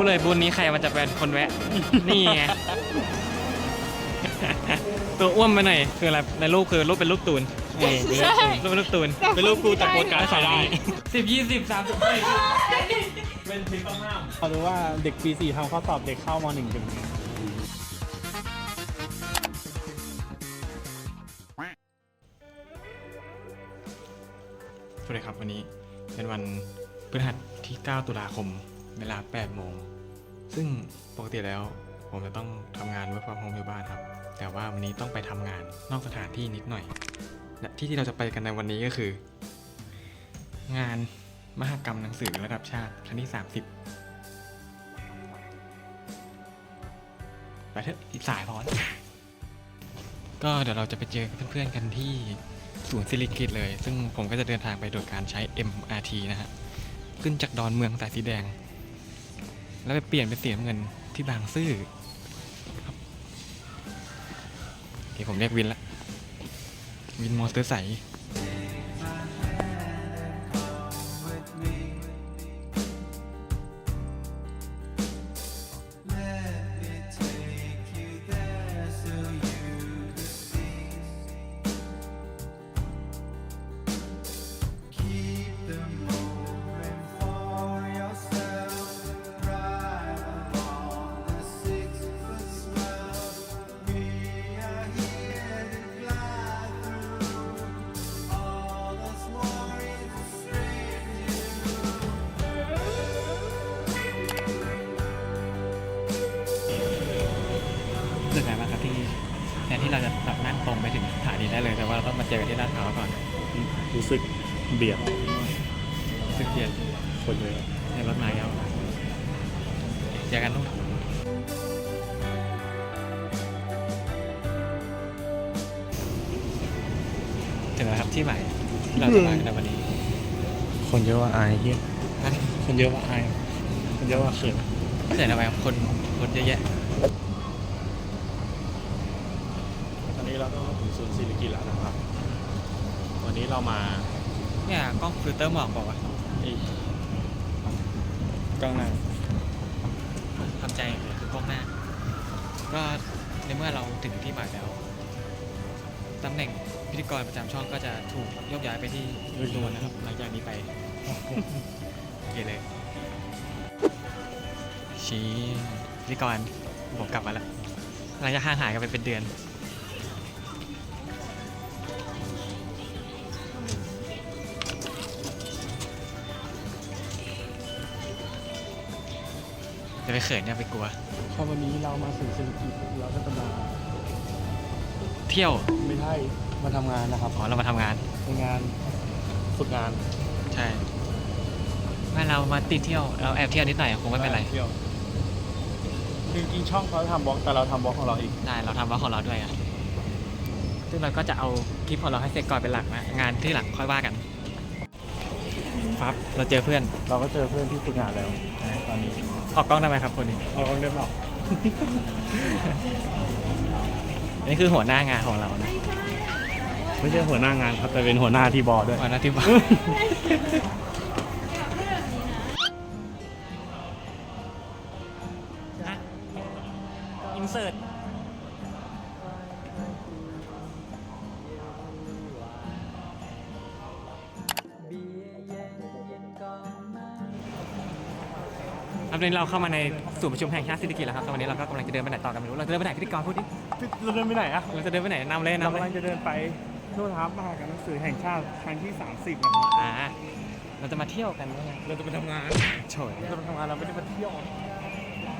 รู้เลยบุญนี้ใครมันจะเป็นคนแวะ นี่ไง ตัวอ้วนไปหน่อยคืออะไรในรูปคือรูปเป็นรูปตูนนี่รูปเป็นรูปตูนเป็นรูปกูแต่โพสการ์ดใครได้สิบยี่สิบสามสิบไม่เป็นทีต้องห้ามเขารู้ว่าเด็กปีสี่ทำข้อสอบเด็กเข้ามหนึ่งเป็นยังไงสวัสดีครับวันนี้เป็นวันพฤหัสที่ 9 ตุลาคม เวลา 8 โมง ซึ่งปกติแล้วผมจะต้องทำงาน work from home อยู่บ้านครับ แต่ว่าวันนี้ต้องไปทำงานนอกสถานที่นิดหน่อยและที่ที่เราจะไปกันในวันนี้ก็คือ งานมหกรรมหนังสือระดับชาติครั้งที่ 30 ไปเถอะอีสายพอน ก็เดี๋ยวเราจะไปเจอเพื่อนๆกันที่ศูนย์สิริกิตเลย ซึ่งผมก็จะเดินทางไปโดยการใช้ MRT นะฮะ ขึ้นจากดอนเมืองสายสีแดง แล้วไปเปลี่ยนเป็นสีน้ำเงินที่บางซื่อโอเคผมเรียกวินละ วินมอเตอร์ไซค์ เบียดรู้สึกเกียดคนเยอะในรถมาแล้วเจอกันนู่นถึงแล้วครับที่ใหม่ที่เราจะมากันในวันนี้ คนเยอะว่าอายเฮียนะคนเยอะว่าอายคนเยอะว่าเขินเสร็จแล้วไหมครับคนคนเยอะแยะตอนนี้เราก็ถึงศูนย์ศิริกิติ์แล้วนะครับ วันนี้เรามา เนี่ยกล้องฟิลเตอร์หมอกบอกว่าไอ้กล้องหน้าทำใจคือกล้องหน้า ก็ในเมื่อเราถึงที่หมายแล้วตำแหน่งพิธีกรประจำช่องก็จะถูกโยกย้ายไปที่นู่นนะครับ หลังจากนี้ไปโอเคเลย ชี้พิธีกรผมกลับมาแล้ว หลังจากห่างหายกันไปเป็นเดือน จะไปเขินอย่าไปกลัว พอวันนี้เรามาถึงศิริกิติ์เราก็จะมาเที่ยวไม่ใช่มาทำงานนะครับอ๋อเรามาทำงานทำงานฝึกงานใช่ไม่เรามาติดเที่ยว เราแอบเที่ยวนิดหน่อยคงไม่เป็นไรเที่ยวจริงๆช่องเขาทำบล็อกแต่เราทำบล็อกของเราเองได้เราทำว่าของเราด้วยอะซึ่งเราก็จะเอาคลิปของเราให้เสร็จก่อนเป็นหลักนะ งานที่หลังค่อยว่ากัน ปั๊บเราเจอเพื่อนเราก็เจอเพื่อนที่ฝึกงานแล้วตอนนี้ออกกล้องได้ไหมครับคนนี้ เราก็เริ่มออกอันนี้คือหัวหน้างานของเรานะไม่ใช่หัวหน้างานครับแต่เป็นหัวหน้าที่บอร์ดด้วย หัวหน้าที่บ้านอิน ครับวันนี้เราเข้ามาในศูนย์ประชุมแห่งชาติเศรษฐกิจแล้วครับแต่วันนี้เราก็กำลังจะเดินไปไหนต่อกันไม่รู้ เราจะเดินไปไหนพิธีกรพูดดิ เราเดินไปไหนอะเราจะเดินไปไหนนำเลยเรานำเลกำลัยงจะเดินไปนู่นครับมหากรรมหนังสือแห่งชาติครั้งที่ 30นะครับอ่าเราจะมาเที่ยวกันนะเราจะไปทำงานโฉยเราจะไปทำงานเราไม่ได้มาเที่ยว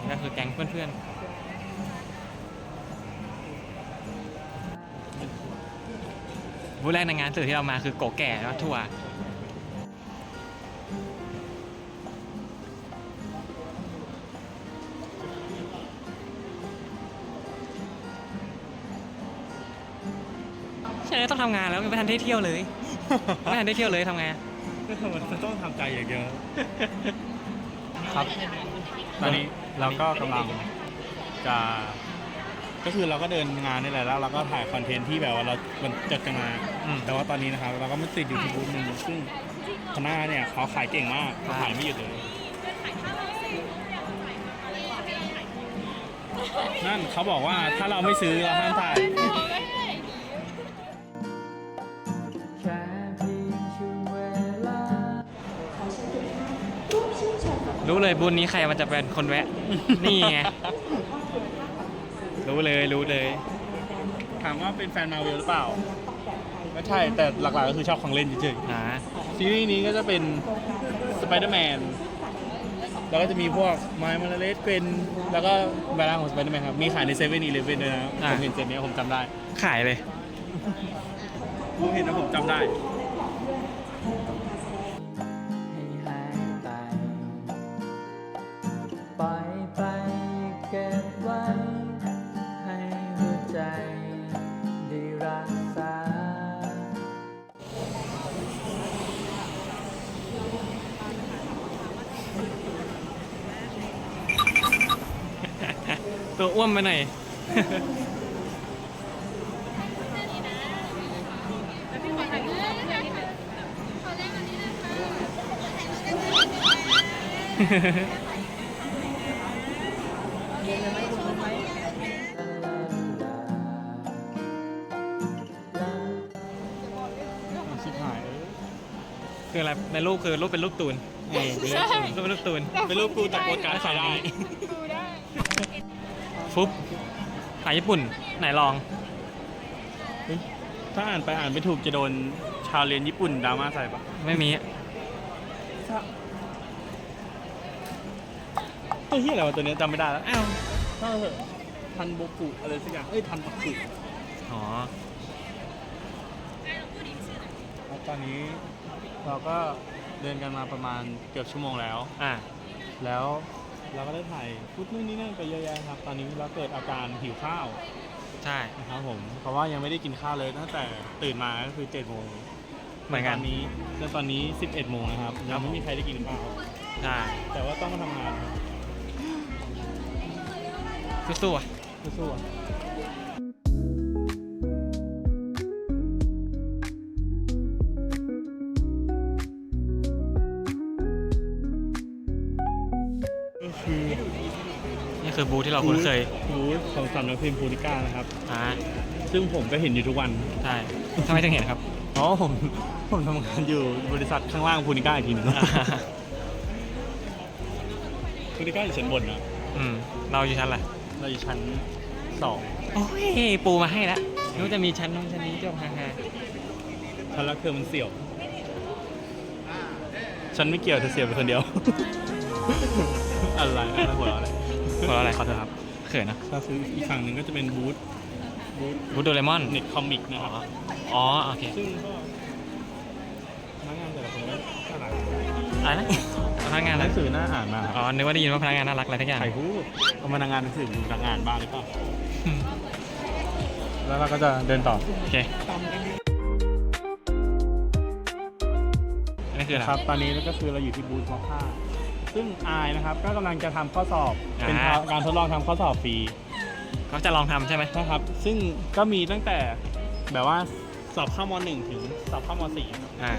นี่ก็คือแก๊งเพื่อนๆบูธแรกในงานสื่อที่เรามาคือโกแก่แล้วทัวร์ ใช่ต้องทำงานแล้วไม่ทันได้เที่ยวเลยไม่ทันได้เที่ยวเลยทำไงอะมันต้องทำใจอย่างเดียวครับ ตอนนี้เราก็กำลังจะ ก็คือเราก็เดินงานนี่แหละแล้วเราก็ถ่ายคอนเทนต์ที่แบบว่าเรามันจัดกันมา อืม แต่ว่าตอนนี้นะครับเราก็ไม่ติดอยู่ที่บูธหนึ่งซึ่งคณะเนี่ยเขาขายเก่งมากเขาขายไม่หยุดเลยนั่นเขาบอกว่าถ้าเราไม่ซื้อเราห้ามถ่าย รู้เลยบุญนี้ใครมันจะเป็นคนแวะ นี่ไง รู้เลยรู้เลย ถามว่าเป็นแฟนมาเวลหรือเปล่าไม่ใช่แต่หลักๆก็คือชอบของเล่นเฉยอ่าๆซีรีส์นี้ก็จะเป็นสไปเดอร์แมนแล้วก็จะมีพวกไมล์มาเลสเป็นแล้วก็แบรนด์ของสไปเดอร์แมนครับมีขายในเซเว่นอีเลฟเว่นด้วยนะครับผมเห็นเจนนี้ผมจำได้ขายเลย ผมเห็นแล้วผมจำได้ ตัวอ้วนไปหน่อย ชิบหายเออคืออะไรในรูปคือรูปเป็นรูปตูนเออเป็นรูปตูนรูปเป็นรูปตูน เป็นรูปกูแต่โปรการ์ดขายได้ ฟุ๊บขายญี่ปุ่นไหนลอง ถ้าอ่านไปอ่านไม่ถูกจะโดนชาวเรียนญี่ปุ่นดราม่าใส่ปะไม่มีตัวเฮียอะไรวะตัวเนี้ยจำไม่ได้แล้ว อ้าวก็เถอะทันโบกุอะไรสักอย่าง เอ้ย ทันบักกุอ๋อแล้วตอนนี้เราก็เดินกันมาประมาณเกือบชั่วโมงแล้ว อ่าแล้ว เราก็ได้ถ่ายฟุตนู่นนี่นั่นไปเยอะแยะครับ ตอนนี้เราเกิดอาการหิวข้าวใช่ นะครับผม เพราะว่ายังไม่ได้กินข้าวเลยตั้งแต่ตื่นมาก็คือ7โมงเหมือนกันตอนนี้จนตอนนี้ 11โมงนะครับยังไม่มีใครได้กินข้าว ใช่ แต่ว่าต้องมาทำงานครับสู้ๆอะสู้ๆอะ อบูธที่เราคุ้นเคยบูธของสำนักพิมพ์พูนิก้านะครับ อ่าซึ่งผมก็เห็นอยู่ทุกวัน ใช่ทำไมถึงเห็นครับ อ๋อผมผมทำงานอยู่บริษัทข้างล่างพูนิก้าอีกทีหนึงอ่าพูนิก้าอยู่ชั้นบนนะอืมเราอยู่ชั้นอะไรเราอยู่ชั้นสองโอ้ยปูมาให้แล้วนึกว่าจะมีชั้นนู้นชั้นนี้จบฮ่าชั้นละคือมันเสี่ยวฉันไม่เกี่ยวเธอเสียไปคนเดียว อะไรอะไรหัวเราะอะไรๆ หัวเราะอะไรขอโทษครับเขินนะก็คืออีกฝั่งหนึ่งก็จะเป็นบูธบูธบูธโดเรมอน เน็ตคอมิกนะคอ๋รัอบอ๋อ โอเคซึ่งก็พนักงานแต่ละคนก็น่ารักอะไรนะพนักงานหแล้นัวงสือน่าอ่านมากอ๋อ นึกว่าได้ยินว่าพนักงานน่ารักอะไรทักอย่างใครพูดเอาพนักงานหนังสือดูพนักงานบ้างหรือเปล่าอืมแล้วเราก็จะเดินต่อ โอเคอันนี้คืออะไรครับ ตอนนี้ก็คือเราอยู่ที่บูธมอคค่า ซึ่งอายนะครับก็กำลังจะทำข้อสอบเป็นอ่า การทดลองทำข้อสอบฟรีเขาจะลองทำใช่ไหมนะครับ ซึ่งก็มีตั้งแต่แบบว่าสอบเข้ามหนึ่งถึงสอบเข้ามสี่ครับอ่า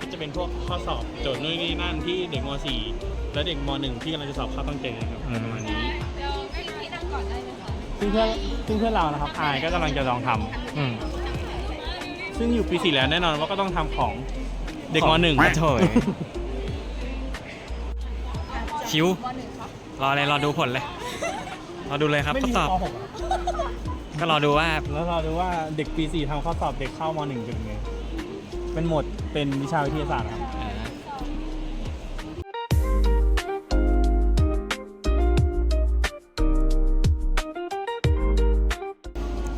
ก็จะเป็นพวกข้อสอบโจทย์นู่นนี่นั่นที่เด็กมสี่และเด็กมหนึ่งที่กำลังจะสอบเข้าต้องเจอครับอืมประมาณนี้ เดี๋ยวไม่มีที่นั่งก่อนได้ไหมคะซึ่งเพื่อนซึ่งเพื่อนเรานะครับอายก็กำลังจะลองทำอืมซึ่งอยู่ปีสี่แล้วแน่นอนว่าก็ต้องทำของเด็กมหนึ่งของโถ่ ชิวรอเลยรอดูผลเลย รอดูเลยครับไม่ทดมีสอบ ปหกอะก็รอดูว่าแล้วเราดูว่าเด็กปีสี่ทำข้อสอบเด็กเข้ามหนึ่งเป็นไงเป็นหมวดเป็นวิชาวิทยาศาสตร์ครับอ่า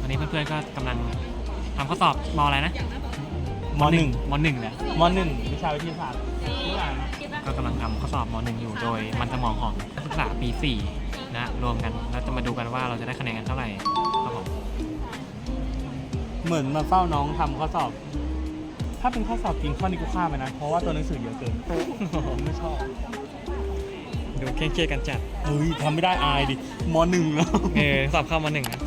วันนี้เพื่อนๆก็กำลังทำข้อสอบมอะไรนะมหนึ่งมหนึ่งแหละมหนึ่งวิชาวิทยาศาสตร์เมื่อวาน ก็กำลังทำข้อสอบมหนึ่งอยู่โดยมันสมองของนักศึกษาปี 4 นะรวมกันแล้วจะมาดูกันว่าเราจะได้คะแนนกันเท่าไหร่ครับผมเหมือนมาเฝ้าน้องทำข้อสอบ ถ้าเป็นข้อสอบจริงข้อนี้กูฆ่าไปนะ เพราะว่าตัวหนังสือเยอะเกินไม่ชอบ ดูเคร่งเครียดกันจัดเฮ้ยทำไม่ได้อายดิมหนึ่งแล้วเออสอบเข้ามหนึ่งนะ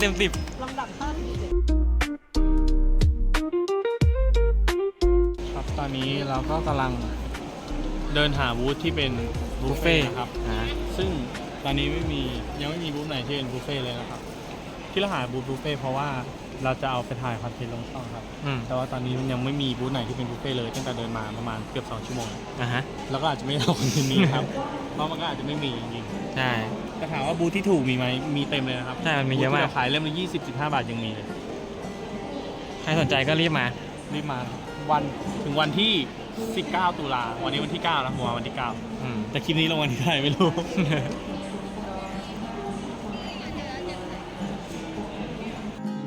เต็ม 10 ลำดับข้ครับตอนนี้เราก็กำลังเดินหาบูธที่เป็นบุฟเฟ่ครับซึ่งตอนนี้ไม่มียังไม่มีบูธไหนที่เป็นบุฟเฟ่เลยนะครับ ที่เราหาบูธบุฟเฟ่เพราะว่าเราจะเอาไปถ่ายคอนเทนต์ลงช่องครับแต่ว่าตอนนี้มันยังไม่มีบูธไหนที่เป็นบุฟเฟ่เลยตั้งแต่เดินมาประมาณเกือบสองชั่วโมง อ่าฮะ แล้วก็อาจจะไม่ไดเอาคนทนต์นี้ครับ เพราะมันก็อาจจะไม่มีจริงใช่ แต่ถามว่าบูธที่ถูกมีไหมมีเต็มเลยนะครับใช่มันมีเยอะมาก บูธที่รขายเล่มละ20 15บาทยังมีเลยใครสนใจก็รีบมา รีบมานะครับวันถึงวันที่ 19 ตุลาวันนี้วันที่ 9 แล้วหัววันที่ 9 อืม แต่คลิปนี้ลงวันที่เท่าไหร่ไม่รู้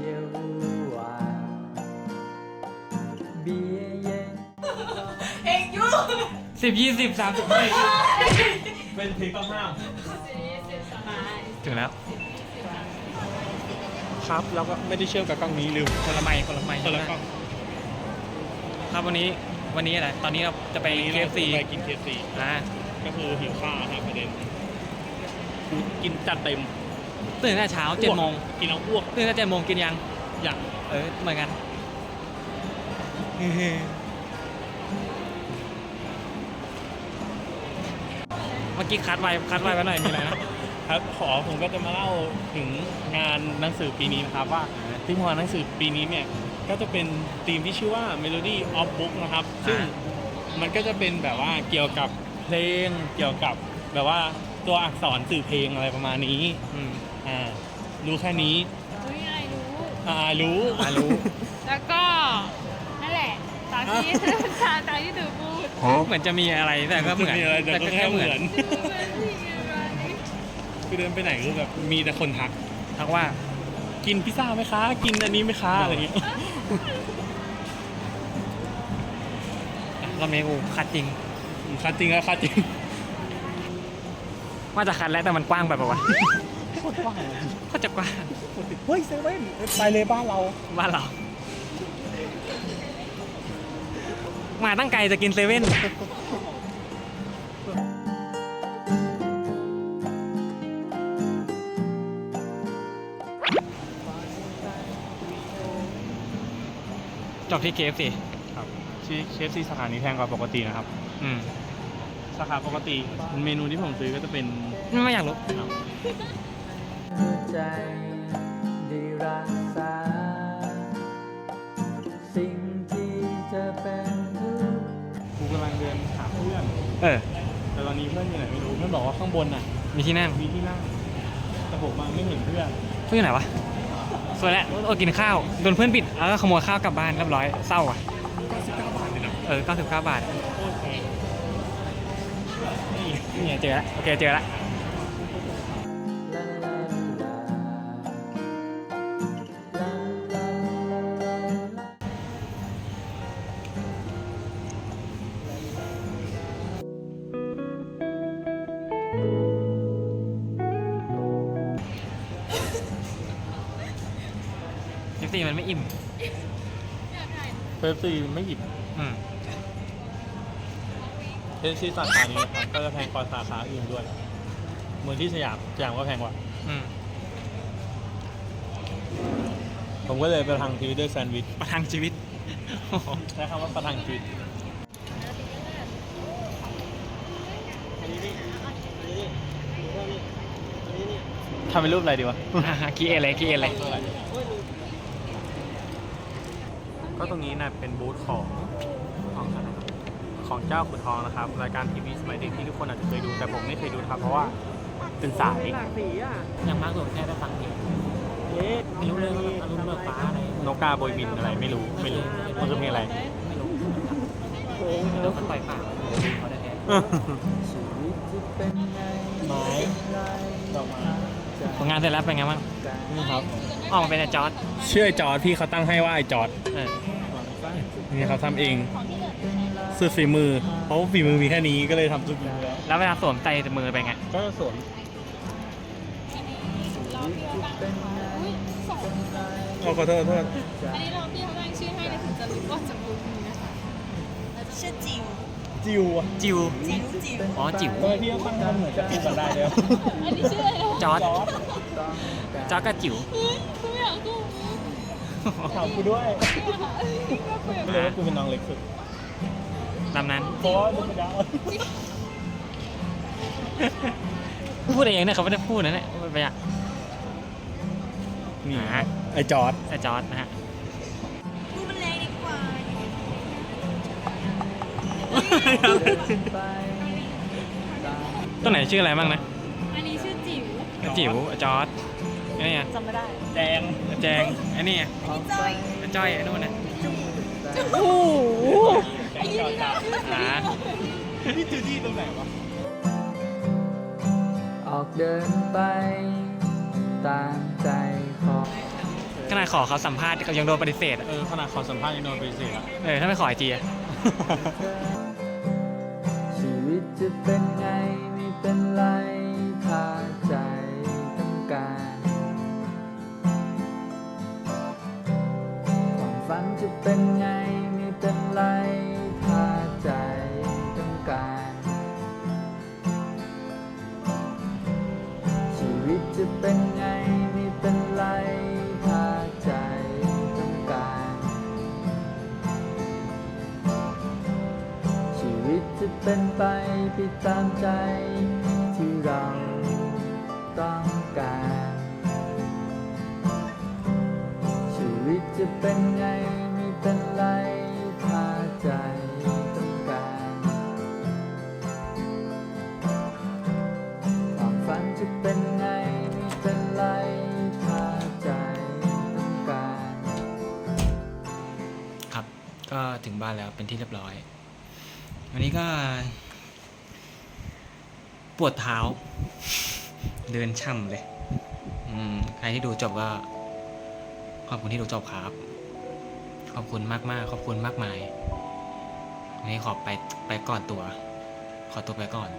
เยาว่าเบียเย็น เองยุ่งสิบยี่สิบสามสิบเป็นเพลงต้องห้ามสบาย ถึงแล้ว ครับแล้วก็ไม่ได้เชื่อมกับกล้องนี้ลืมคนละไมค์คนละไมค์คนละกล้องครับวันนี้วันนี้อะไรตอนนี้เราจะไป วันนี้เคเราฟซีไปกินเคฟซีอ่าก็คือหิวข้าวครับประเด็นคือกินจัดเต็มตื่นแต่เช้าเจ็ดโมงกินแล้วอ้วกตื่นแต่เจ็ดโมงกินยัง อย่างเออเหมือนกัน เมื่อกี้คัดไว้คัดไว้ไว้หน่อยมีอะไรนะ ครับขอผมก็จะมาเล่าถึงงานหนังสือปีนี้นะครับว่าที่มางานหนังสือปีนี้เนี่ยก็จะเป็นธีมที่ชื่อว่า Melody of Book นะครับ ซึ่งอ่ามันก็จะเป็นแบบว่าเกี่ยวกับเพลงเกี่ยวกับแบบว่าตัวอักษรสื่อเพลงอะไรประมาณนี้อืมอ่ารู้แค่นี้อุ้ยอะไรรู้อ่ารู้อ่ารู้ แล้วก็นั่นแหละตามที่ตามตามที่เธอพูดเหมือนจะมีอะไรแต่ก็เหมือนมีอะไรแต่ก็แค่เหมือน คือเดินไปไหนก็แบบมีแต่คนทักทักว่า กินพิซซ่าไหมคะ กินอันนี้ไหมคะอะไรอย่างเงี้ยรอบนี้กูคัดจริงคัดจริงแล้วคัดจริงว่าจะคัดแล้วแต่มันกว้างไปปะวะโคตรกว้างเลยก็จะกว้างเฮ้ยเซเว่นไปเลยบ้านเราบ้านเรา มาตั้งไกลจะกินเซเว่น จบที่ KFC ครับที่เชฟซีสาขานี้แพงกว่าปกตินะครับ อืมสาขาปกติเมนูที่ผมซื้อก็จะเป็นไม่อยากรู้ครับหัวใจได้รักษา สิ่งที่จะเป็นทุกข์กูกำลังเดินหาเพื่อน เออ แต่ตอนนี้เพื่อนอยู่ไหนไม่รู้เพื่อนบอกว่าข้างบนน่ะ มีที่นั่ง มีที่นั่ง แต่ผมอะไม่เห็นเพื่อน เพื่อนอยู่ไหนวะ สวยแล้วโอ้กินข้าวโดนเพื่อนปิดแล้วก็ขโมยข้าวกลับบ้านเรียบร้อยเศร้าอะ99 บาทเลยนะเออ99บาทโคตรแพงนี่นี่ไงเจอแล้วโอเคเจอแล้ว ฟฟซีไม่หยิบอืมเฟฟซีสาขานี้นะครับก็จะแพงกว่าสาขาอื่นด้วย เหมือนที่สยามสยามก็แพงกว่า อืมผมก็เลยไปทางทีด้วยแซนด์วิชประทังชีวิตโอ้โหใช้คำว่าประทังชีวิตทำเป็นรูปอะไรดีวะ กีเอเลยกีเอเลย ก็ตรงนี้นะเป็นบูธของของอะไรนะของเจ้าขุนทองนะครับ รายการทีวีสมัยเด็กที่ทุกคนอาจจะเคยดูแต่ผมไม่เคยดูนะครับ เพราะว่าตื่นสายอย่างมากสุดแค่ได้ฟังเพลงไม่รู้เรื่องอารมณ์เบิกฟ้าอะไรนกกาโบยบินอะไรไม่รู้ไม่รู้มันคือเพลงอะไรไม่รู้ไม่รู้มันปล่อยปากเขาได้แท้ชีวิตจะเป็นไงไม้ไรดอกไม้ผลงานเสร็จแล้วเป็นไงบ้างกันนี่ครับออกมาเป็นไอ้จอร์ดชื่อไอ้จอร์ดพี่เขาตั้งให้ว่าไอ้จอร์ดเออ นี่เขาทำเองสุดฝีมือ เพราะว่าฝีมือมีแค่นี้ก็เลยทำสุดฝีมือแล้วแล้วเวลาสวมใส่มือไปนไง ก็สวมเป็นไงอุ้ยสองขอโทษขอโทษอันนี้เราพี่เขาตั้งชื่อให้เลยถึงจะรู้ว่าจะรู้นี้นะคะชื่อจิวจิวอะจิว จิวจิวอ๋อ จิ๋วทำไมพี่ต้องตั้งทำเหมือนจะพูดกันได้เดียวอันนี้ชื่ออะไรนะจอร์ดจอร์ดต้องการจอร์ดกับจิ๋วเฮ้ยกูอยากกู ถามกูด้วยก็เปิดไม่รู้ว่ากูเป็นน้องเล็กสุดตามนั้น เพราะว่าธรรมดาพูดเองเนี่ยเขาไม่ได้พูดนะเนี่ยพูดไปอะนี่อ่าไอจอร์ดไอจอร์ดนะฮะพูดมันแรงดีกว่าตัวไหนชื่ออะไรบ้างนะ อันนี้ชื่อจิ๋วไอ้จิ๋วไอ้จอร์ด ไอ้เนี่ยจำไม่ได้แดงไอ้แจงไอ้นี่ไงจ้อยไอ้จ้อยไอ้นู่นนะโอ้โหแดงจอร์ดอ่าพี่จูดี้ตรงไหนวะออกเดินไป ตามใจของขนาดขอเขาสัมภาษณ์เขายังโดนปฏิเสธอะเออขนาดขอสัมภาษณ์ยังโดนไปเสียอะเออถ้าไม่ขอไอจีอะชีวิตจะเป็นไงไม่เป็นไร จะเป็นไงไม่เป็นไรถ้าใจต้องการ ชีวิตจะเป็นไงไม่เป็นไรถ้าใจต้องการ ชีวิตจะเป็นไปไปตามใจที่เราต้องการ ชีวิตจะเป็นไง บ้านแล้วเป็นที่เรียบร้อย วันนี้ก็ ปวดเท้า เดินช่ำเลย อืม ใครที่ดูจบก็ ขอบคุณที่ดูจบครับ ขอบคุณมากมากๆขอบคุณมากมายวันนี้ขอไปไปก่อนตัว ขอตัวไปก่อน